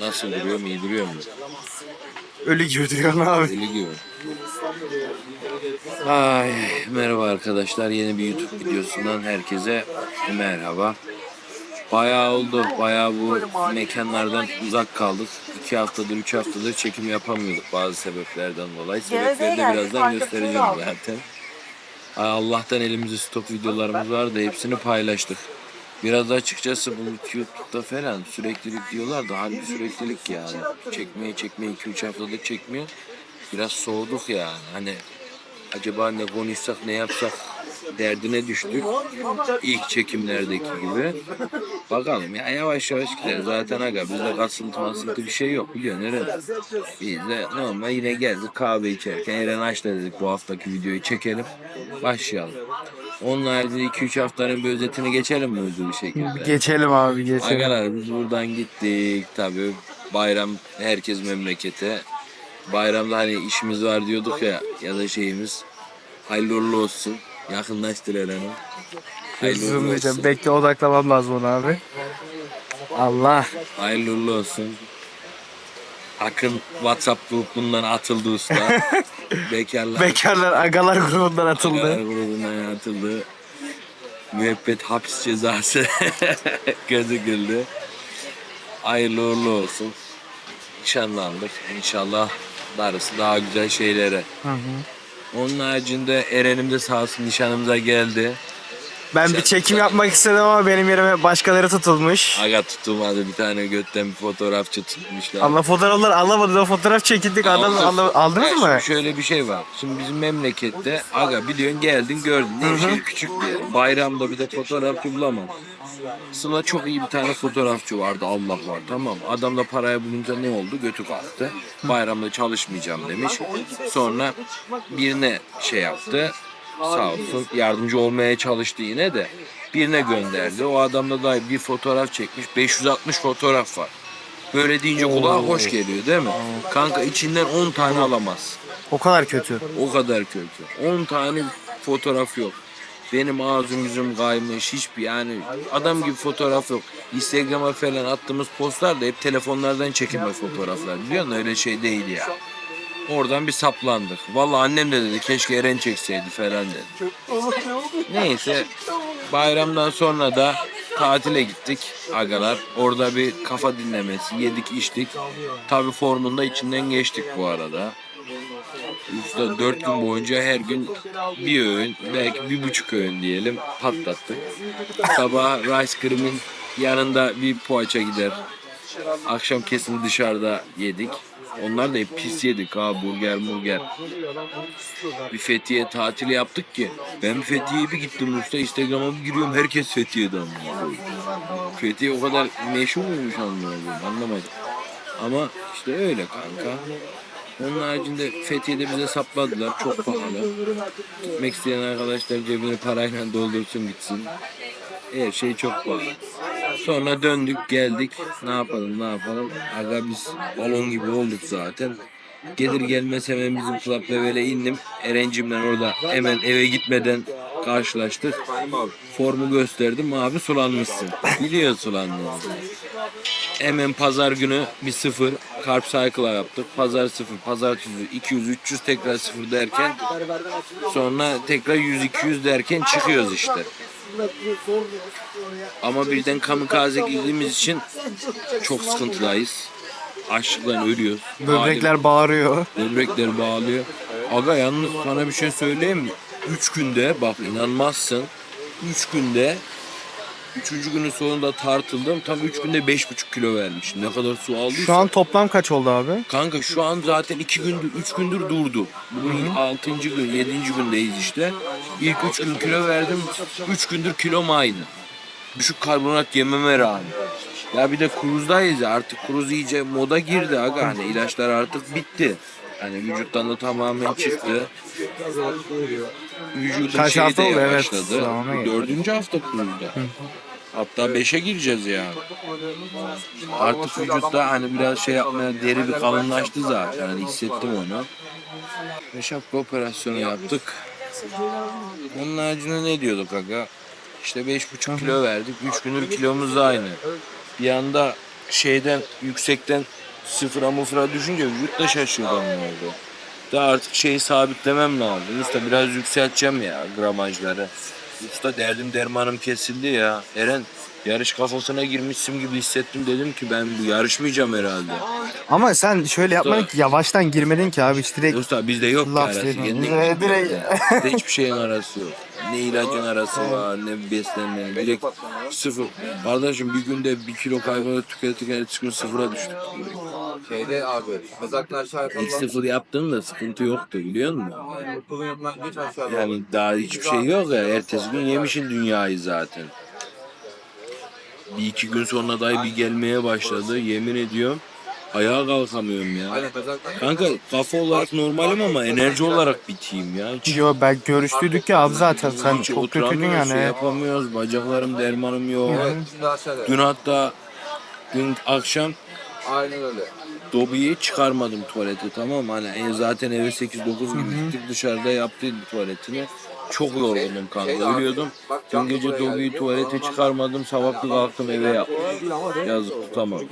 Nasıl duruyor mu? İyi duruyor mu? Ölü gibi duruyor abi. Deli gibi. Ay, merhaba arkadaşlar. Yeni bir YouTube videosundan herkese merhaba. Bayağı oldu. Bayağı bu mekanlardan uzak kaldık. İki haftadır, üç haftadır çekim yapamıyorduk bazı sebeplerden dolayı. Sebepleri de birazdan göstereceğim zaten. Ay, Allah'tan elimizde stop videolarımız vardı. Hepsini paylaştık. Biraz açıkçası bu YouTube'da falan süreklilik diyorlar da halbuki süreklilik yani. Çekmeye çekmeye 2-3 haftadır çekmiyor. Biraz soğuduk yani. Hani acaba ne konuşsak ne yapsak derdine düştük. İlk çekimlerdeki gibi. Bakalım ya yavaş yavaş gider. Zaten aga bizde kasıntı masıntı bir şey yok biliyorsun Eren. Biz de normal yine geldik kahve içerken Eren aç dedik bu haftaki videoyu çekelim. Başlayalım. Onun haricinde 2-3 haftanın bir özetini geçelim mi hızlı bir şekilde? Geçelim abi geçelim. Agalar biz buradan gittik tabii bayram herkes memlekete. Bayramda hani işimiz var diyorduk ya ya da şeyimiz hayırlı uğurlu olsun. Yakınlaştır Eren'i. Hayırlı uğurlu olsun. Bekle odaklamam lazım ona abi. Allah. Hayırlı uğurlu olsun. Akın WhatsApp grubundan atıldı usta. Bekarlar. Bekarlar agalar grubundan atıldı. grubundan atıldı. Müebbet hapis cezası gözüküldü. Hayırlı uğurlu olsun. Nişanlandık. İnşallah darısı daha güzel şeylere. Hı hı. Onun haricinde Eren'im de sağ olsun nişanımıza geldi. Ben bir çekim yapmak istedim ama benim yerime başkaları tutulmuş. Aga tutulmadı bir tane götten bir fotoğrafçı tutmuşlar. Allah fotoğrafları alamadı. O fotoğraf çekildik. Alın, Aldık. alın, aldınız Ya mı? şimdi Şöyle bir şey var. Şimdi bizim memlekette aga biliyorsun geldin gördün. Nevşehir küçük bir. Bayramda bir de fotoğrafçı bulamam. Sıla çok iyi bir tane fotoğrafçı vardı Allah var tamam. Adam da paraya bulunca ne oldu? Götü kalktı. Bayramda çalışmayacağım demiş. Sonra birine şey yaptı. Sağ olsun yardımcı olmaya çalıştı yine de. Birine gönderdi. O adamda da bir fotoğraf çekmiş. 560 fotoğraf var. Böyle deyince kulağa hoş geliyor değil mi? Kanka içinden 10 tane alamaz. O kadar kötü. O kadar kötü. 10 tane fotoğraf yok. Benim ağzım yüzüm kaymış hiçbir yani adam gibi fotoğraf yok. Instagram'a falan attığımız postlar da hep telefonlardan çekilme fotoğraflar biliyor musun? Öyle şey değil ya. Oradan bir saplandık. Vallahi annem de dedi keşke Eren çekseydi falan dedi. Neyse bayramdan sonra da tatile gittik agalar. Orada bir kafa dinlemesi yedik içtik. Tabi formunda içinden geçtik bu arada. Usta dört gün boyunca her gün bir öğün, belki bir buçuk öğün diyelim patlattık. Sabah rice cream'in yanında bir poğaça gider. Akşam kesin dışarıda yedik. Onlar da hep pis yedik ha burger burger. Bir Fethiye tatili yaptık ki. Ben Fethiye'ye bir gittim usta Instagram'a bir giriyorum herkes Fethiye'de ama. Fethiye o kadar meşhur muymuş anlamadım anlamadım. Ama işte öyle kanka. Onun haricinde Fethiye'de bize sapladılar. Çok pahalı. Gitmek isteyen arkadaşlar cebine parayla doldursun gitsin. Her şey çok pahalı. Sonra döndük geldik. Ne yapalım ne yapalım. Aga biz balon gibi olduk zaten. Gelir gelmez hemen bizim Club Level'e indim. Erencimden orada hemen eve gitmeden karşılaştık. Formu gösterdim. Abi sulanmışsın. Biliyor sulandığını. Hemen pazar günü bir sıfır Carp Cycle'a yaptık. Pazar sıfır, pazartesi 200, 300 tekrar sıfır derken sonra tekrar 100, 200 derken çıkıyoruz işte. Ama birden kamikaze girdiğimiz için çok sıkıntıdayız. Açlıktan ölüyoruz. Böbrekler bağırıyor. Böbrekler bağlıyor. Aga yalnız sana bir şey söyleyeyim mi? Üç günde bak inanmazsın. Üç günde Üçüncü günün sonunda tartıldım. Tam üç günde beş buçuk kilo vermiş. Ne kadar su aldıysa. Şu an toplam kaç oldu abi? Kanka şu an zaten iki gündür, üç gündür durdu. Bugün altıncı gün, yedinci gündeyiz işte. İlk üç gün kilo verdim. Üç gündür kilom aynı. Düşük karbonat yememe rağmen. Ya bir de kruzdayız ya artık kruz iyice moda girdi aga hani ilaçlar artık bitti. Hani vücuttan da tamamen çıktı. Vücudun Kaç şeyi hafta de oldu? Evet, yavaşladı. zamana geldi. Dördüncü hafta kruzda. Hatta beşe gireceğiz yani. Artık vücutta hani biraz şey yapmaya deri bir kalınlaştı zaten. Hani hissettim onu. Ve şapka operasyonu yaptık. Onun haricinde ne diyorduk aga? İşte beş buçuk kilo verdik. Üç gündür kilomuz da aynı. Bir anda şeyden yüksekten sıfıra mufra düşünce vücut da şaşıyor benim orada. Daha artık şeyi sabitlemem lazım. Usta biraz yükselteceğim ya gramajları. Usta derdim dermanım kesildi ya. Eren yarış kafasına girmişsim gibi hissettim dedim ki ben bu yarışmayacağım herhalde. Ama sen şöyle yapmadın ki yavaştan girmedin ki abi hiç direkt Usta bizde yok ki Laf arası. dedim. Yendik. Direkt- direkt- Bizde hiçbir şeyin arası yok. Ne ilacın arası var, ne beslenmenin. Direkt sıfır. Kardeşim bir günde bir kilo kaybola tüketirken çıkın sıfıra düştük. Şeyde abi kazaklar İlk sıfır yaptığımda sıkıntı yoktu biliyor musun? Okulun yapılan geç aşağıda. Yani daha hiçbir şey yok ya. Ertesi gün yemişin dünyayı zaten. Bir iki gün sonra dayı bir gelmeye başladı. Yemin ediyorum ayağa kalkamıyorum ya. Kanka kafa olarak normalim ama enerji olarak biteyim ya. Hiç Yo ben görüştüydük ya abi zaten sen Hiç çok kötüydün oturamıyoruz, şey yani. yapamıyoruz. Bacaklarım dermanım yok. Dün hatta dün akşam Aynen öyle. Dobi'yi çıkarmadım tuvalete tamam mı? Hani en- zaten eve 8-9 gibi gittik dışarıda yaptıydı tuvaletini. Çok yorgundum kanka ölüyordum. Dün gece Dobi'yi tuvalete çıkarmadım. Sabah bir kalktım eve yaptım. Yazık tutamamış.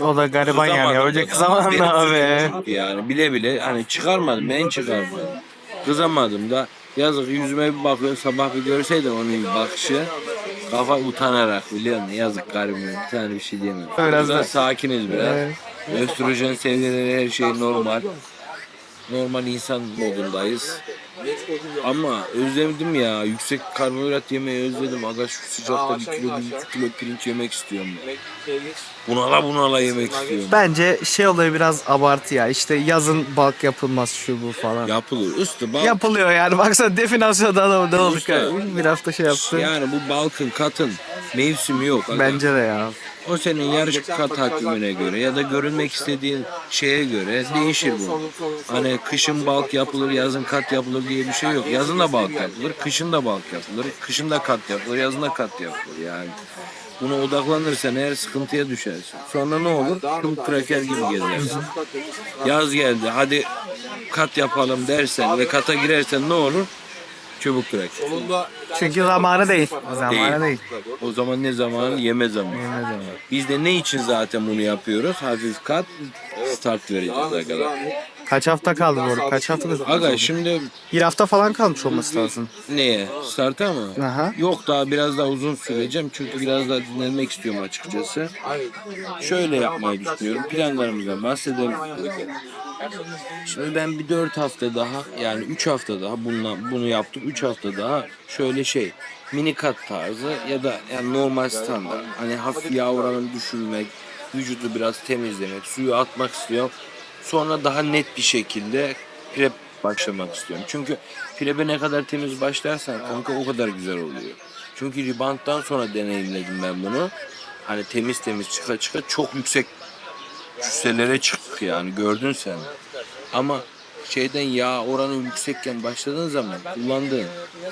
O da gariban yani. Önce kızamadın Benim abi. Yani bile bile hani çıkarmadım ben çıkarmadım. Kızamadım da yazık yüzüme bir bakıyor sabah bir görseydim onun bir bakışı kafa utanarak biliyor musun yazık garibim bir tane bir şey diyemem. Biraz Biraz da- sakiniz biraz. Evet. Östrojen seviyeleri her şey normal. Normal insan modundayız. Ama özledim ya. Yüksek karbonhidrat yemeyi özledim. Aga şu sıcakta bir kilo, bir kilo pirinç yemek istiyorum. Bunala bunala yemek istiyorum. Bence şey olayı biraz abartı ya. İşte yazın balk yapılmaz şu bu falan. Yapılır. Üstü bal. Yapılıyor yani. Baksana definasyonda da ne olduk Usta. yani. Bir hafta şey yaptı. Yani bu balkın katın mevsimi yok. aga. Bence de ya. O senin yarış kat takvimine göre ya da görünmek istediğin şeye göre değişir bu. Hani kışın balk yapılır, yazın kat yapılır diye bir şey yok. Yazın da balk yapılır, kışın da balk yapılır, kışın da kat yapılır, yazın da kat yapılır yani. Buna odaklanırsan eğer sıkıntıya düşersin. Sonra ne olur? Çubuk kraker gibi gezersin. Yaz geldi hadi kat yapalım dersen ve kata girersen ne olur? Çubuk kraker. Çünkü zamanı değil. Zamanı değil. O zaman ne zaman? Yeme zamanı. Ne zaman? Biz de ne için zaten bunu yapıyoruz? Hafif kat start vereceğiz arkadaşlar. Kaç hafta kaldı arada? Kaç hafta? Aga şimdi Bir hafta falan kalmış olması lazım. neye? Start'a mı? Aha. Yok daha biraz daha uzun süreceğim çünkü biraz daha dinlenmek istiyorum açıkçası. Şöyle yapmayı düşünüyorum. Planlarımızdan bahsedelim. Şimdi ben bir dört hafta daha yani üç hafta daha bununla, bunu yaptım. Üç hafta daha şöyle şey mini kat tarzı ya da yani normal standart. Hani hafif yağ oranını düşürmek, vücudu biraz temizlemek, suyu atmak istiyorum. Sonra daha net bir şekilde prep başlamak istiyorum. Çünkü prep'e ne kadar temiz başlarsan kanka o kadar güzel oluyor. Çünkü ribanttan sonra deneyimledim ben bunu. Hani temiz temiz çıka çıka çok yüksek cüsselere çıktık yani gördün sen. Ama şeyden yağ oranı yüksekken başladığın zaman kullandığın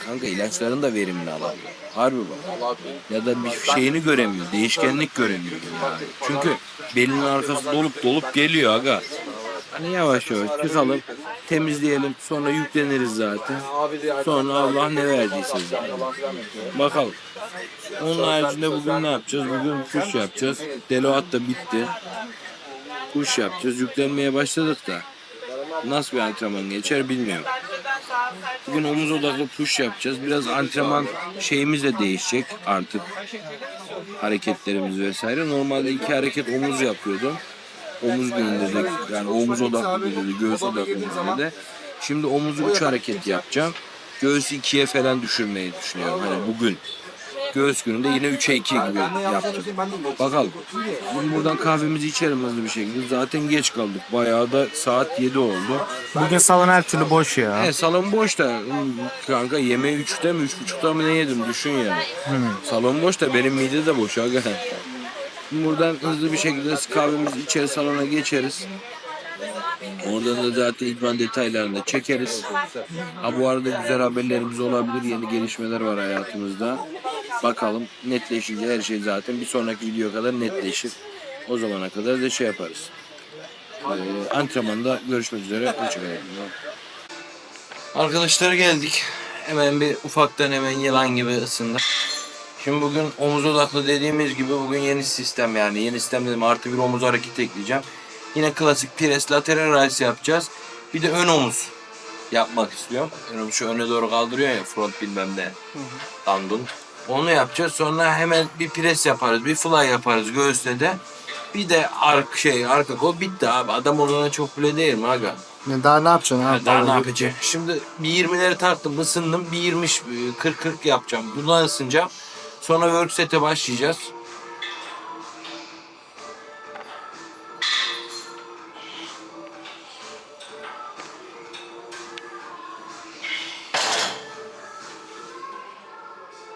kanka ilaçların da verimini alamıyor. Harbi bak. Ya da bir şeyini göremiyor. Değişkenlik göremiyor yani. Çünkü belinin arkası dolup dolup geliyor aga. Hani yavaş yavaş çıkalım, temizleyelim, sonra yükleniriz zaten. Sonra Allah ne verdiyse zaten. Bakalım. Onun haricinde bugün ne yapacağız? Bugün kuş yapacağız. Deloat da bitti. Kuş yapacağız. Yüklenmeye başladık da. Nasıl bir antrenman geçer bilmiyorum. Bugün omuz odaklı push yapacağız. Biraz antrenman şeyimiz de değişecek artık. Hareketlerimiz vesaire. Normalde iki hareket omuz yapıyordum. Omuz de yani omuz odaklı gününde de göğüs odaklı gününde de. Şimdi omuzu üç hareket yapacağım. Göğsü ikiye falan düşürmeyi düşünüyorum. Hani bugün. Göğüs gününde yine 3'e 2 gibi yapacağım. Bakalım. Bugün buradan kahvemizi içelim hızlı bir şekilde. Zaten geç kaldık. Bayağı da saat 7 oldu. Bugün salon her türlü boş ya. E, salon boş da hmm, kanka yemeği 3'te mi 3.30'da mı ne yedim düşün yani. Salon boş da benim mide de boş aga. Buradan hızlı bir şekilde kahvemizi içeri salona geçeriz. Oradan da zaten idman detaylarını da çekeriz. Ha bu arada güzel haberlerimiz olabilir. Yeni gelişmeler var hayatımızda. Bakalım netleşince her şey zaten bir sonraki video kadar netleşir. O zamana kadar da şey yaparız. Ee, antrenmanda görüşmek üzere. Hoşçakalın. Arkadaşlar geldik. Hemen bir ufaktan hemen yılan gibi ısındık. Şimdi bugün omuz odaklı dediğimiz gibi bugün yeni sistem yani. Yeni sistem dedim artı bir omuz hareketi ekleyeceğim. Yine klasik pres lateral raise yapacağız. Bir de ön omuz yapmak istiyorum. Ön omuz şu öne doğru kaldırıyor ya front bilmem ne. Dandun. Onu yapacağız. Sonra hemen bir pres yaparız. Bir fly yaparız göğüste de. Bir de ark şey arka kol bitti abi. Adam olana çok bile değil mi aga? Ne, daha ne yapacaksın abi? Daha ne yapacağım? Şimdi bir 20'leri taktım, ısındım. Bir 20 40 40 yapacağım. Bundan ısınacağım. Sonra work set'e başlayacağız.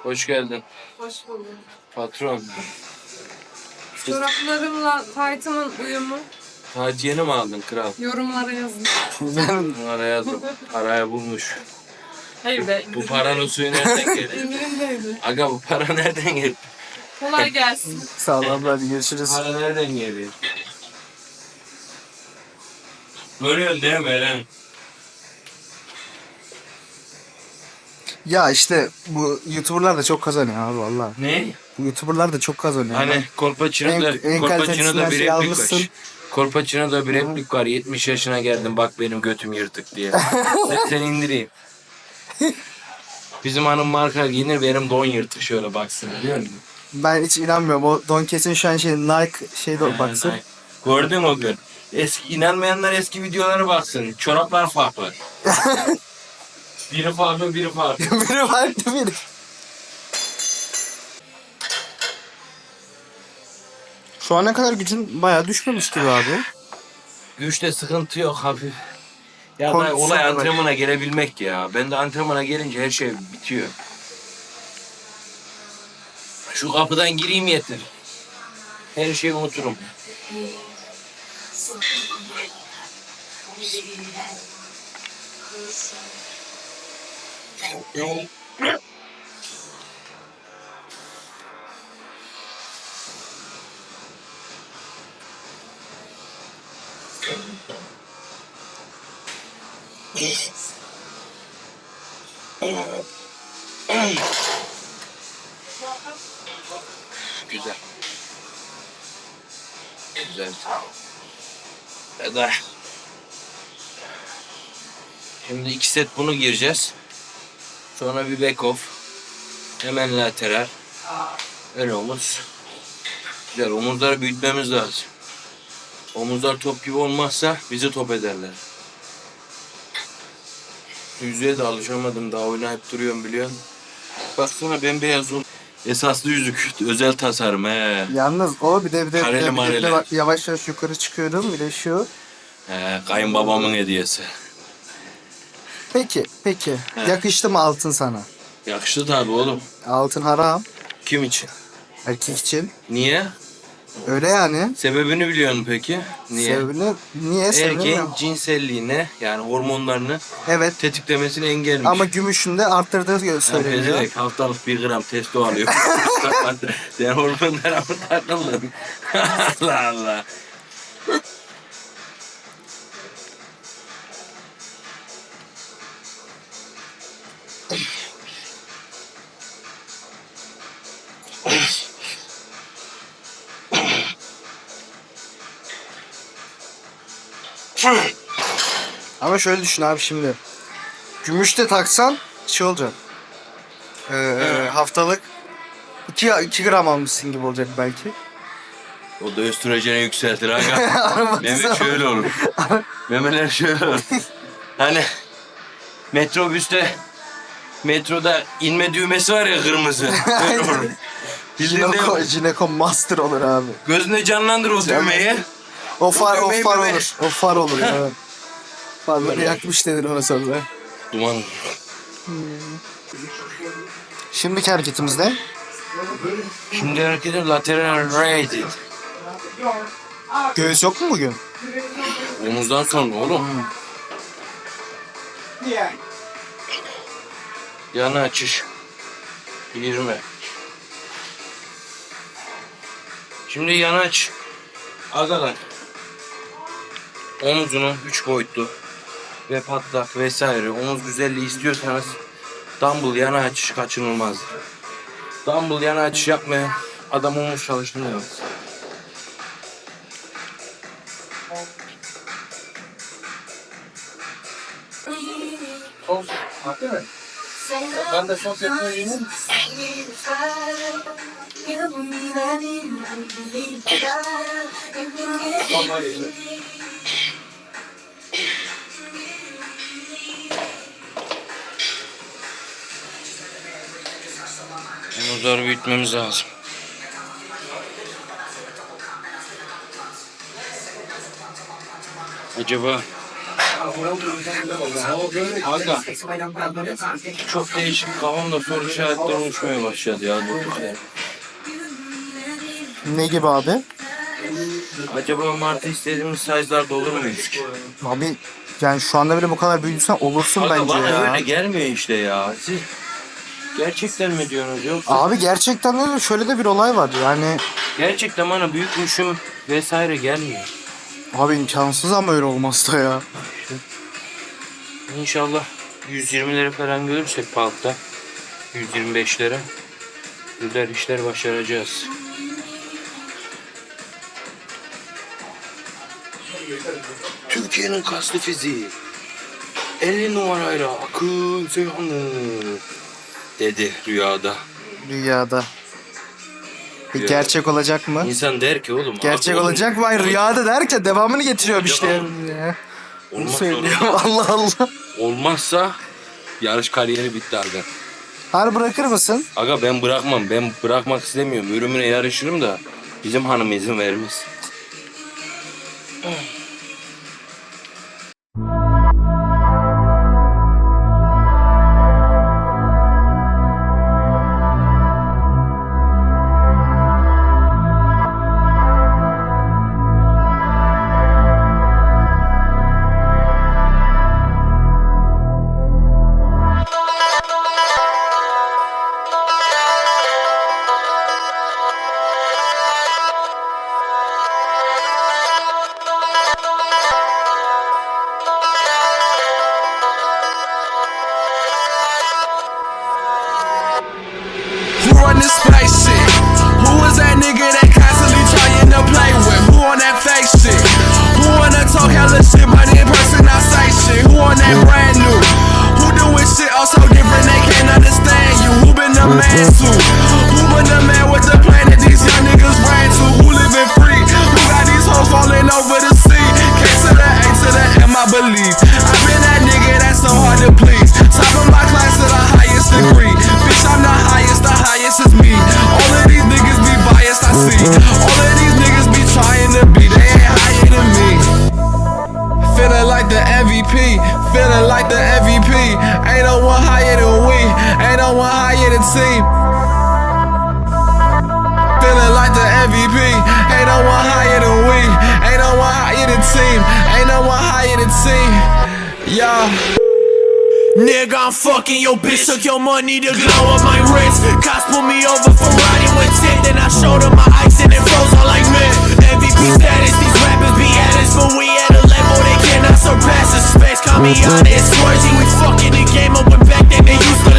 Hoş geldin Hoş bulduk. patron. Çoraplarımla taytımın uyumu yeni mi aldın kral? yorumlara yazın. Araya yazdım. Araya bulmuş. Hayır be. Bu paranın suyu nereden geldi? Emirimdeydi. Aga bu para nereden geldi? Kolay gelsin. Sağ ol abla hadi görüşürüz. Para nereden geliyor? Görüyorsun değil mi Eren? Ya işte bu YouTuber'lar da çok kazanıyor abi valla. Ne? Bu YouTuber'lar da çok kazanıyor. Hani Kolpaçino'da, En- en Kolpaçino'da kalitesinden bir şey replik almışsın. var. Kolpaçino'da bir replik var. 70 yaşına geldim bak benim götüm yırtık diye. sen, sen indireyim. Bizim hanım marka giyinir benim don yırtık şöyle baksın biliyor musun? Ben hiç inanmıyorum. O Don Kesin şu an şey Nike şey de baksın. Ay, Gördün o gün. Eski, inanmayanlar eski videolara baksın. Çoraplar farklı. biri farklı biri farklı. biri farklı biri. Şu ana kadar gücün bayağı düşmemiş gibi abi. Güçte sıkıntı yok hafif. Ya da olay var. antrenmana gelebilmek ya. Ben de antrenmana gelince her şey bitiyor. Şu kapıdan gireyim yeter. Her şeyi unuturum. Güzel. Güzel. Eda. Şimdi iki set bunu gireceğiz. Sonra bir back off. Hemen lateral. Ön omuz. Güzel omuzları büyütmemiz lazım. Omuzlar top gibi olmazsa bizi top ederler. Yüzüğe de alışamadım daha oynayıp duruyorum biliyorsun. Baksana bembeyaz ol. Esaslı yüzük. Özel tasarım he. Yalnız o bir de bir de, bir Kareli de, bir de, mareli. bak yavaş yavaş yukarı çıkıyorum. Bir de şu. He, kayınbabamın hediyesi. Peki, peki. Yakıştı mı altın sana? Yakıştı tabi oğlum. Altın haram. Kim için? Erkek için. Niye? Öyle yani. Sebebini biliyor musun peki? Niye? Sebebini, niye sebebini? Erkeğin cinselliğine yani hormonlarını Evet. tetiklemesini engelmiş. Ama gümüşün de arttırdığı söyleniyor. pezevenk haftalık bir gram testo alıyor. Sen hormonlara mı takıldın? Allah Allah. Ama şöyle düşün abi şimdi. Gümüş de taksan şey olacak. Ee, haftalık 2, 2 gram almışsın gibi olacak belki. O da östrojeni yükseltir. Mehmet şöyle olur. Memeler şöyle olur. Hani metrobüste metroda inme düğmesi var ya kırmızı. Öyle olur. Jineko, Jineko Master olur abi. gözüne canlandır o düğmeyi. O far, o far olur. O far olur ya. Farları yakmış denir ona sonra. Duman. Şimdiki hareketimizde Şimdi hareketin lateral rated. göğüs yok mu bugün? Omuzdan sonra oğlum. Yana açış. 20. Şimdi yana aç. Agalar. Omuzunu 3 boyutlu ve patlak vesaire omuz güzelliği istiyorsanız dumbbell yana açış kaçınılmaz. Dumble yana açış yapmaya adam olmuş çalışmıyor. Ben de sos yapmayı yiyeyim. Muzları büyütmemiz lazım. Acaba Aga çok değişik kafamda soru işaretleri oluşmaya başladı ya durduk yere. Ne gibi abi? Acaba Martı istediğimiz size'larda olur muyuz ki? Abi yani şu anda bile bu kadar büyüdüysen olursun Aga bence bana ya. öyle gelmiyor işte ya. Siz gerçekten mi diyorsunuz yoksa? Abi gerçekten de şöyle de bir olay var yani Gerçekten bana büyükmüşüm vesaire gelmiyor. abi imkansız ama öyle olmaz da ya. İnşallah 120'lere falan görürsek parkta 125'lere güzel işler başaracağız. Türkiye'nin kaslı fiziği 50 numarayla Akın Seyhanlı dedi rüyada. Rüyada. E, Rüya. gerçek olacak mı? İnsan der ki oğlum. Gerçek abi olacak mı? Hayır rüyada derken devamını getiriyor işte. Ya. Ya. Bunu Olmaz. Allah Allah. Olmazsa yarış kariyeri bitti aga. Har bırakır mısın? Aga ben bırakmam. Ben bırakmak istemiyorum. Ölümüne yarışırım da bizim hanım izin vermez. Nigga, I'm fucking your bitch. Took your money to glow up my wrist. Cops pulled me over for riding with tip. Then I showed them my ice and it froze all like mint. MVP status, these rappers be at us. But we at a level they cannot surpass us. Space, call me honest. Swearsy, we fucking the game up when back then they used to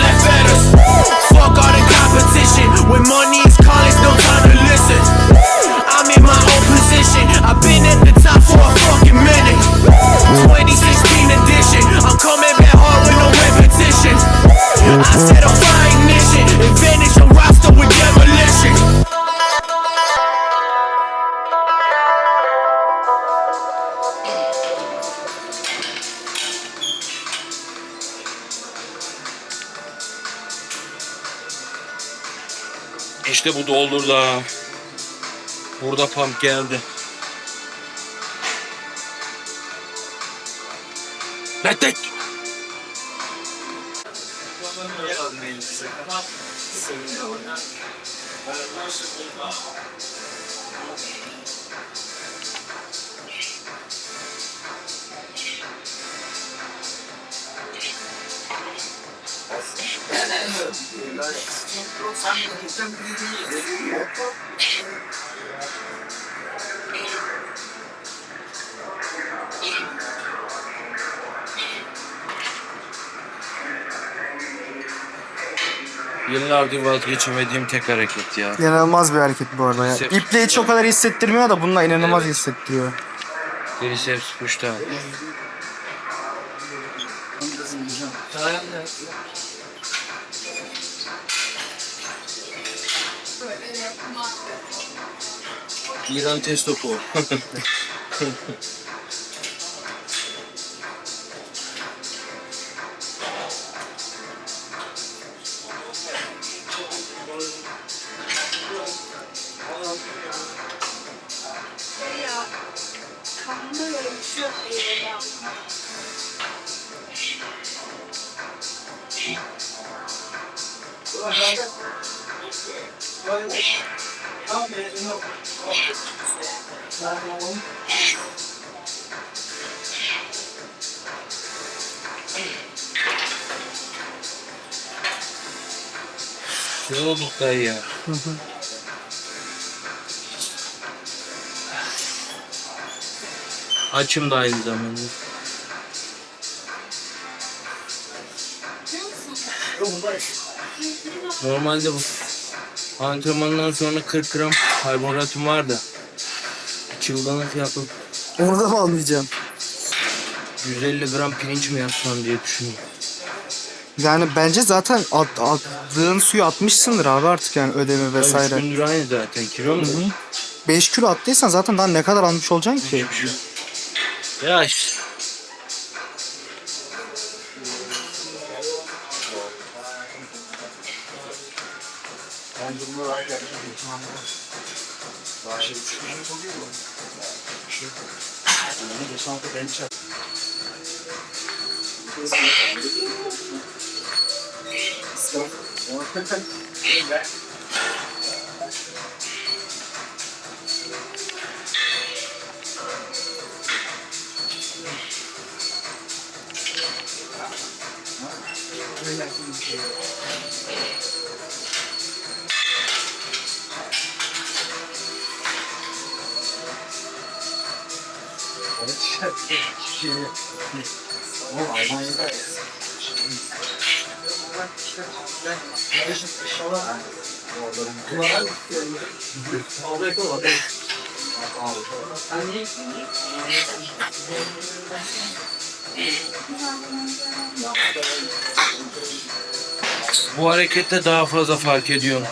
İşte bu doldur da. Burada pump geldi. Nettek! Thank you. Yıllardır vazgeçemediğim tek hareket ya. İnanılmaz bir hareket bu arada ya. Biceps İple hiç o kadar hissettirmiyor da bununla inanılmaz Evet. hissettiriyor. Triceps pushdown. Dayan. İran test topu. Olduk dayı ya? Açım da aynı zamanda. Normalde bu antrenmandan sonra 40 gram karbonhidratım var da çılgınlık yapıp Onu da mı almayacağım? 150 gram pirinç mi yapsam diye düşünüyorum. Yani bence zaten at, attığın suyu atmışsındır abi artık yani ödeme vesaire. gündür aynı zaten kilo mu? 5 kilo attıysan zaten daha ne kadar almış olacaksın ki? Ya işte. Still, still Clinton. Bu harekette daha fazla fark ediyorum.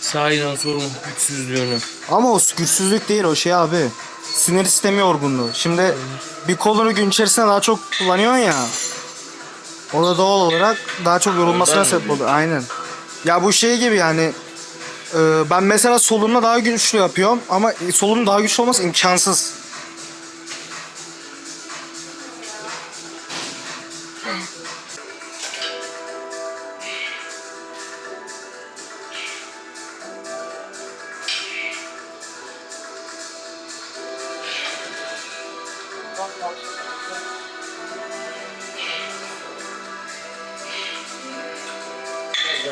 Sahiden sorun güçsüzlüğünü. Ama o güçsüzlük değil o şey abi. Sinir sistemi yorgunluğu. Şimdi bir kolunu gün içerisinde daha çok kullanıyorsun ya. O da doğal olarak daha çok yorulmasına Ondan sebep mı? oluyor. Aynen. Ya bu şey gibi yani e, ben mesela solumla daha güçlü yapıyorum ama solum daha güçlü olması imkansız.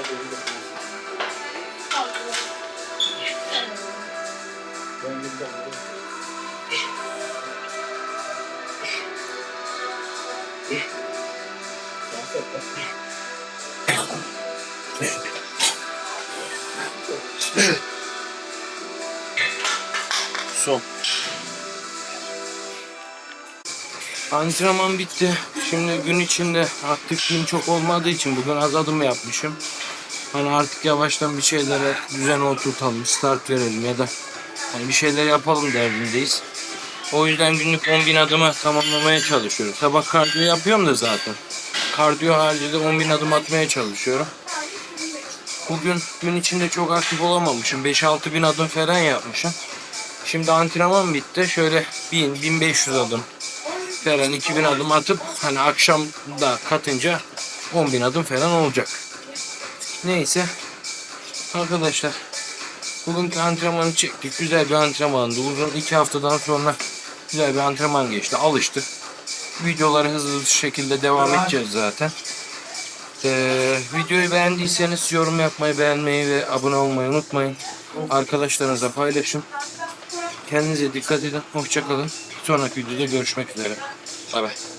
Son. Antrenman bitti. Şimdi gün içinde aktifliğim çok olmadığı için bugün az adım yapmışım. Hani artık yavaştan bir şeylere düzen oturtalım, start verelim ya da hani bir şeyler yapalım derdindeyiz. O yüzden günlük 10 bin adımı tamamlamaya çalışıyorum. Sabah kardiyo yapıyorum da zaten. Kardiyo haricinde 10 bin adım atmaya çalışıyorum. Bugün gün içinde çok aktif olamamışım. 5-6 bin adım falan yapmışım. Şimdi antrenman bitti. Şöyle 1000, 1500 adım falan 2000 adım atıp hani akşam da katınca 10 bin adım falan olacak. Neyse. Arkadaşlar bugünkü antrenmanı çektik. Güzel bir antrenmandı. Uzun iki haftadan sonra güzel bir antrenman geçti. Alıştık. Videoları hızlı bir şekilde devam edeceğiz zaten. Ee, videoyu beğendiyseniz yorum yapmayı, beğenmeyi ve abone olmayı unutmayın. Arkadaşlarınızla paylaşın. Kendinize dikkat edin. Hoşçakalın. Sonraki videoda görüşmek üzere. Bay bay.